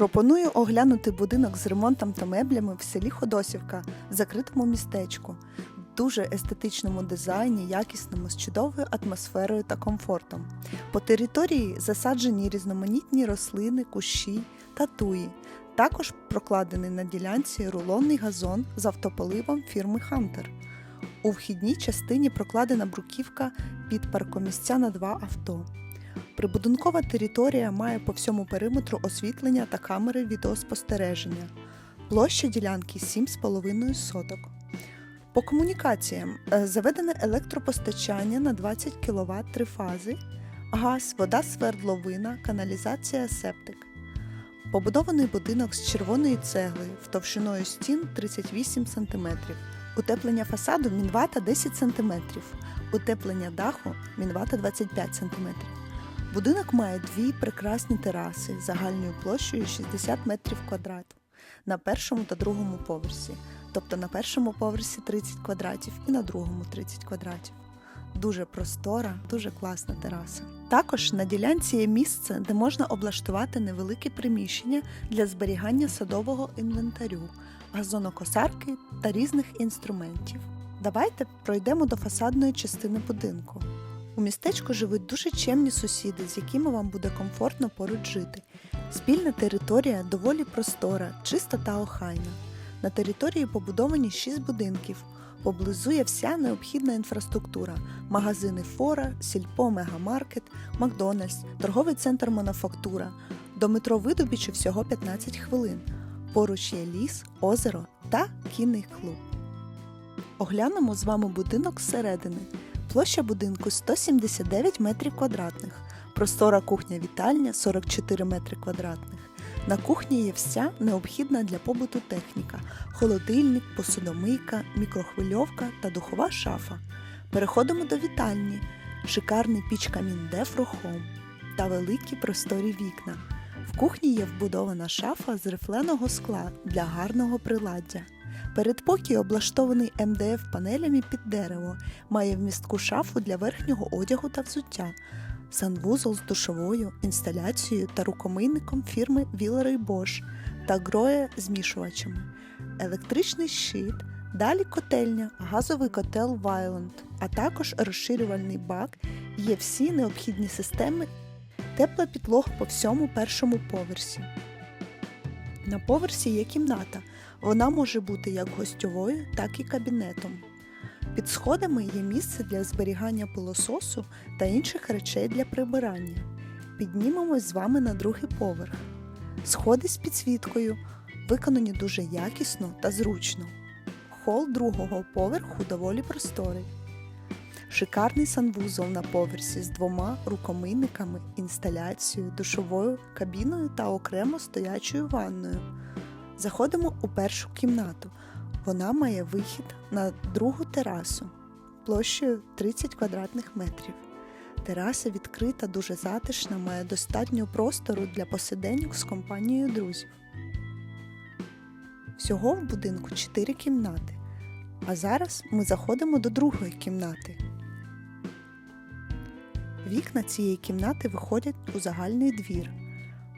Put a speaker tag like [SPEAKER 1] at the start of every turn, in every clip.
[SPEAKER 1] Пропоную оглянути будинок з ремонтом та меблями в селі Ходосівка, закритому містечку, дуже естетичному дизайні, якісному, з чудовою атмосферою та комфортом. По території засаджені різноманітні рослини, кущі та туї. Також прокладений на ділянці рулонний газон з автополивом фірми Хантер. У вхідній частині прокладена бруківка під паркомісця на два авто. Прибудинкова територія має по всьому периметру освітлення та камери відеоспостереження. Площа ділянки 7,5 соток. По комунікаціям е, заведене електропостачання на 20 кВт три фази, газ, вода свердловина, каналізація, септик. Побудований будинок з червоної цегли в товщиною стін 38 см. Утеплення фасаду мінвата 10 см. Утеплення даху мінвата 25 см. Будинок має дві прекрасні тераси загальною площею 60 метрів квадратів на першому та другому поверсі. Тобто на першому поверсі 30 квадратів і на другому 30 квадратів. Дуже простора, дуже класна тераса. Також на ділянці є місце, де можна облаштувати невелике приміщення для зберігання садового інвентарю, газонокосарки та різних інструментів. Давайте пройдемо до фасадної частини будинку. У містечку живуть дуже чемні сусіди, з якими вам буде комфортно поруч жити. Спільна територія доволі простора, чиста та охайна. На території побудовані 6 будинків. Поблизу є вся необхідна інфраструктура: магазини Фора, Сільпо, Мегамаркет, Макдональдс, торговий центр Мануфактура. До метро Видобічі всього 15 хвилин. Поруч є ліс, озеро та кінний клуб. Оглянемо з вами будинок зсередини. Площа будинку 179 метрів квадратних, простора кухня-вітальня 44 метри квадратних. На кухні є вся необхідна для побуту техніка: холодильник, посудомийка, мікрохвильовка та духова шафа. Переходимо до вітальні, шикарний піч камін Defro та великі просторі вікна. В кухні є вбудована шафа з рифленого скла для гарного приладдя. Передпокій облаштований МДФ панелями під дерево, має вмістку шафу для верхнього одягу та взуття, санвузол з душовою, інсталяцією та рукомийником фірми Віллер Bosch та гроє змішувачами, електричний щит, далі котельня, газовий котел Вайланд, а також розширювальний бак, є всі необхідні системи, тепла підлога по всьому першому поверсі. На поверсі є кімната. Вона може бути як гостьовою, так і кабінетом. Під сходами є місце для зберігання пилососу та інших речей для прибирання. Піднімемось з вами на другий поверх. Сходи з підсвіткою виконані дуже якісно та зручно. Хол другого поверху доволі просторий. Шикарний санвузол на поверсі з двома рукомийниками, інсталяцією, душовою кабіною та окремо стоячою ванною. Заходимо у першу кімнату. Вона має вихід на другу терасу площею 30 квадратних метрів. Тераса відкрита, дуже затишна, має достатньо простору для посиденьок з компанією друзів. Всього в будинку 4 кімнати. А зараз ми заходимо до другої кімнати. Вікна цієї кімнати виходять у загальний двір.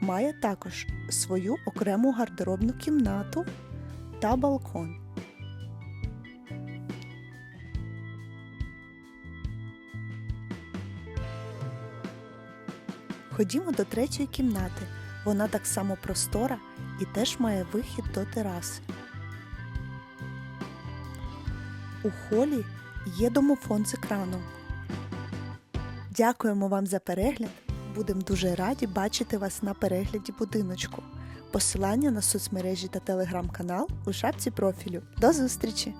[SPEAKER 1] Має також свою окрему гардеробну кімнату та балкон. Ходімо до третьої кімнати. Вона так само простора і теж має вихід до тераси. У холі є домофон з екраном. Дякуємо вам за перегляд. Будемо дуже раді бачити вас на перегляді будиночку. Посилання на соцмережі та телеграм-канал у шапці профілю. До зустрічі!